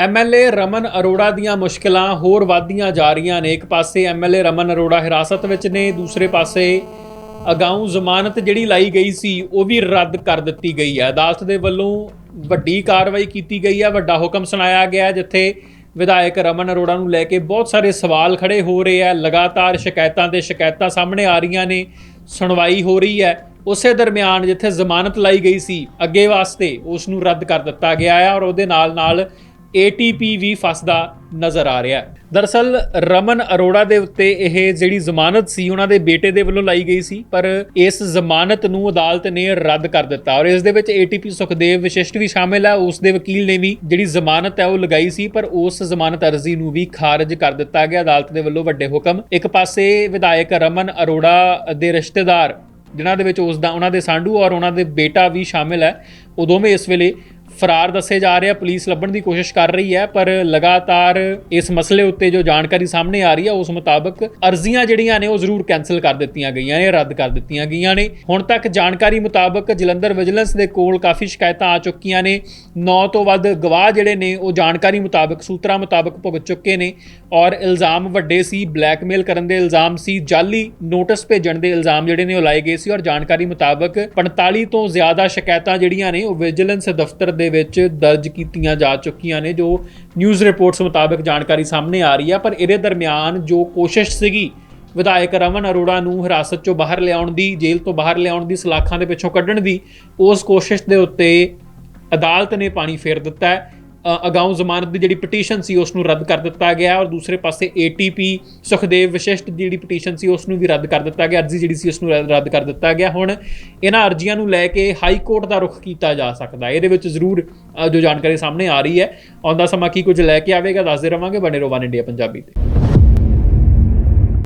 MLA Raman Arora ਦੀਆਂ ਮੁਸ਼ਕਲਾਂ ਹੋਰ ਵਧਦੀਆਂ ਜਾ ਰਹੀਆਂ ਨੇ। ਇੱਕ ਪਾਸੇ ਐਮਐਲਏ ਰਮਨ ਅਰੋੜਾ ਹਿਰਾਸਤ ਵਿੱਚ ਨੇ, ਦੂਸਰੇ ਪਾਸੇ ਅਗਾਊਂ ਜ਼ਮਾਨਤ ਜਿਹੜੀ ਲਾਈ ਗਈ ਸੀ, ਉਹ ਵੀ ਰੱਦ ਕਰ ਦਿੱਤੀ ਗਈ ਹੈ। ਅਦਾਲਤ ਦੇ ਵੱਲੋਂ ਵੱਡੀ ਕਾਰਵਾਈ ਕੀਤੀ ਗਈ ਹੈ। ਵੱਡਾ ਹੁਕਮ ਸੁਣਾਇਆ ਗਿਆ ਜਿੱਥੇ ਵਿਧਾਇਕ ਰਮਨ ਅਰੋੜਾ ਨੂੰ ਲੈ ਕੇ ਬਹੁਤ ਸਾਰੇ ਸਵਾਲ ਖੜੇ ਹੋ ਰਹੇ ਆ ਲਗਾਤਾਰ ਸ਼ਿਕਾਇਤਾਂ ਤੇ ਸ਼ਿਕਾਇਤਾਂ ਸਾਹਮਣੇ ਆ ਰਹੀਆਂ ਨੇ, ਸੁਣਵਾਈ ਹੋ ਰਹੀ ਹੈ। ਉਸੇ ਦਰਮਿਆਨ ਜਿੱਥੇ ਜ਼ਮਾਨਤ ਲਾਈ ਗਈ ਸੀ, ਅੱਗੇ ਵਾਸਤੇ ਉਸ ਨੂੰ ਰੱਦ ਕਰ ਦਿੱਤਾ ਗਿਆ ਹੈ ਔਰ ਉਹਦੇ ਨਾਲ ਨਾਲ ATP ਵੀ ਫਸਦਾ ਨਜ਼ਰ ਆ ਰਿਹਾ ਹੈ। ਦਰਸਲ, ਰਮਨ ਅਰੋੜਾ ਦੇ ਉੱਤੇ ਇਹ ਜਿਹੜੀ ਜ਼ਮਾਨਤ ਸੀ, ਉਹਨਾਂ ਦੇ ਬੇਟੇ ਦੇ ਵੱਲੋਂ ਲਾਈ ਗਈ ਸੀ, ਪਰ ਇਸ ਜ਼ਮਾਨਤ ਨੂੰ ਅਦਾਲਤ ਨੇ ਰੱਦ ਕਰ ਦਿੱਤਾ ਔਰ ਇਸ ਦੇ ਵਿੱਚ ATP ਸੁਖਦੇਵ ਵਿਸ਼ਿਸ਼ਟ ਵੀ ਸ਼ਾਮਿਲ ਹੈ। ਉਸ ਦੇ ਵਕੀਲ ਨੇ ਵੀ ਜਿਹੜੀ ਜ਼ਮਾਨਤ ਹੈ, ਉਹ ਲਗਾਈ ਸੀ, ਪਰ ਉਸ ਜ਼ਮਾਨਤ ਅਰਜ਼ੀ ਨੂੰ ਵੀ ਖਾਰਜ ਕਰ ਦਿੱਤਾ ਗਿਆ। ਅਦਾਲਤ ਦੇ ਵੱਲੋਂ ਵੱਡੇ ਹੁਕਮ। ਇੱਕ ਪਾਸੇ ਵਿਧਾਇਕ ਰਮਨ ਅਰੋੜਾ ਦੇ ਰਿਸ਼ਤੇਦਾਰ, ਜਿਨ੍ਹਾਂ ਦੇ ਵਿੱਚ ਉਸ ਦਾ, ਉਹਨਾਂ ਦੇ ਸਾਂਢੂ ਔਰ ਉਹਨਾਂ ਦੇ ਬੇਟਾ ਵੀ ਸ਼ਾਮਿਲ ਹੈ ਉਹ ਦੋਵੇਂ ਇਸ ਵੇਲੇ ਫਰਾਰ ਦੱਸੇ ਜਾ ਰਹੇ ਆ, ਪੁਲਿਸ ਲੱਭਣ ਦੀ ਕੋਸ਼ਿਸ਼ ਕਰ ਰਹੀ ਹੈ, ਪਰ ਲਗਾਤਾਰ ਇਸ ਮਸਲੇ ਉੱਤੇ ਜੋ ਜਾਣਕਾਰੀ ਸਾਹਮਣੇ ਆ ਰਹੀ ਹੈ ਉਸ ਮੁਤਾਬਕ ਅਰਜ਼ੀਆਂ ਜਿਹੜੀਆਂ ਨੇ ਉਹ ਜ਼ਰੂਰ ਕੈਨਸਲ ਕਰ ਦਿੱਤੀਆਂ ਗਈਆਂ ਨੇ, ਰੱਦ ਕਰ ਦਿੱਤੀਆਂ ਗਈਆਂ ਨੇ। ਹੁਣ ਤੱਕ ਜਾਣਕਾਰੀ ਮੁਤਾਬਕ ਜਲੰਧਰ ਵਿਜੀਲੈਂਸ ਦੇ ਕੋਲ ਕਾਫੀ ਸ਼ਿਕਾਇਤਾਂ ਆ ਚੁੱਕੀਆਂ ਨੇ। 9 ਤੋਂ ਵੱਧ ਗਵਾਹ ਜਿਹੜੇ ਨੇ, ਉਹ ਜਾਣਕਾਰੀ ਮੁਤਾਬਕ, ਸੂਤਰਾਂ ਮੁਤਾਬਕ ਭੁਗਤ ਚੁੱਕੇ ਨੇ ਔਰ ਇਲਜ਼ਾਮ ਵੱਡੇ ਸੀ, ਬਲੈਕਮੇਲ ਕਰਨ ਦੇ ਇਲਜ਼ਾਮ ਸੀ, ਜਾਲੀ ਨੋਟਿਸ ਭੇਜਣ ਦੇ ਇਲਜ਼ਾਮ ਜਿਹੜੇ ਨੇ ਉਹ ਲਾਏ ਗਏ ਸੀ ਔਰ ਜਾਣਕਾਰੀ ਮੁਤਾਬਕ 45 ਤੋਂ ਜ਼ਿਆਦਾ ਸ਼ਿਕਾਇਤਾਂ ਜਿਹੜੀਆਂ ਨੇ, ਉਹ ਵਿਜੀਲੈਂਸ ਦਫ਼ਤਰ ਦੇ ਵਿੱਚ ਦਰਜ ਕੀਤੀਆਂ ਜਾ ਚੁੱਕੀਆਂ ਨੇ, ਜੋ ਨਿਊਜ਼ ਰਿਪੋਰਟਸ ਮੁਤਾਬਕ ਜਾਣਕਾਰੀ ਸਾਹਮਣੇ ਆ ਰਹੀ ਹੈ ਪਰ ਇਹਦੇ ਦਰਮਿਆਨ ਜੋ ਕੋਸ਼ਿਸ਼ ਸੀਗੀ ਵਿਧਾਇਕ ਰਮਨ ਅਰੋੜਾ ਨੂੰ ਹਿਰਾਸਤ ਚੋਂ ਬਾਹਰ ਲਿਆਉਣ ਦੀ, ਜੇਲ੍ਹ ਤੋਂ ਬਾਹਰ ਲਿਆਉਣ ਦੀ, ਸਲਾਖਾਂ ਦੇ ਪਿੱਛੋਂ ਕੱਢਣ ਦੀ, ਉਸ ਕੋਸ਼ਿਸ਼ ਦੇ ਉੱਤੇ ਅਦਾਲਤ ਨੇ ਪਾਣੀ ਫੇਰ ਦਿੱਤਾ ਹੈ। ਅਗਾਊਂ ਜ਼ਮਾਨਤ ਦੀ ਜਿਹੜੀ ਪਟੀਸ਼ਨ ਸੀ ਉਸ ਨੂੰ ਰੱਦ ਕਰ ਦਿੱਤਾ ਗਿਆ ਔਰ ਦੂਸਰੇ ਪਾਸੇ ATP ਸੁਖਦੇਵ ਵਿਸ਼ਿਸ਼ਟ ਜਿਹੜੀ ਪਟੀਸ਼ਨ ਸੀ ਉਸ ਨੂੰ ਵੀ ਰੱਦ ਕਰ ਦਿੱਤਾ ਗਿਆ, ਅਰਜ਼ੀ ਜਿਹੜੀ ਸੀ ਉਸ ਨੂੰ ਰੱਦ- ਕਰ ਦਿੱਤਾ ਗਿਆ। ਹੁਣ ਇਹਨਾਂ ਅਰਜ਼ੀਆਂ ਨੂੰ ਲੈ ਕੇ ਹਾਈ ਕੋਰਟ ਦਾ ਰੁਖ ਕੀਤਾ ਜਾ ਸਕਦਾ ਇਹਦੇ ਵਿੱਚ ਜ਼ਰੂਰ ਜੋ ਜਾਣਕਾਰੀ ਸਾਹਮਣੇ ਆ ਰਹੀ ਹੈ, ਆਉਂਦਾ ਸਮਾਂ ਕੀ ਕੁਝ ਲੈ ਕੇ ਆਵੇਗਾ, ਦੱਸਦੇ ਰਵਾਂਗੇ। ਬਣੇ ਰਹੋ ਵਨ ਇੰਡੀਆ ਪੰਜਾਬੀ ਤੇ।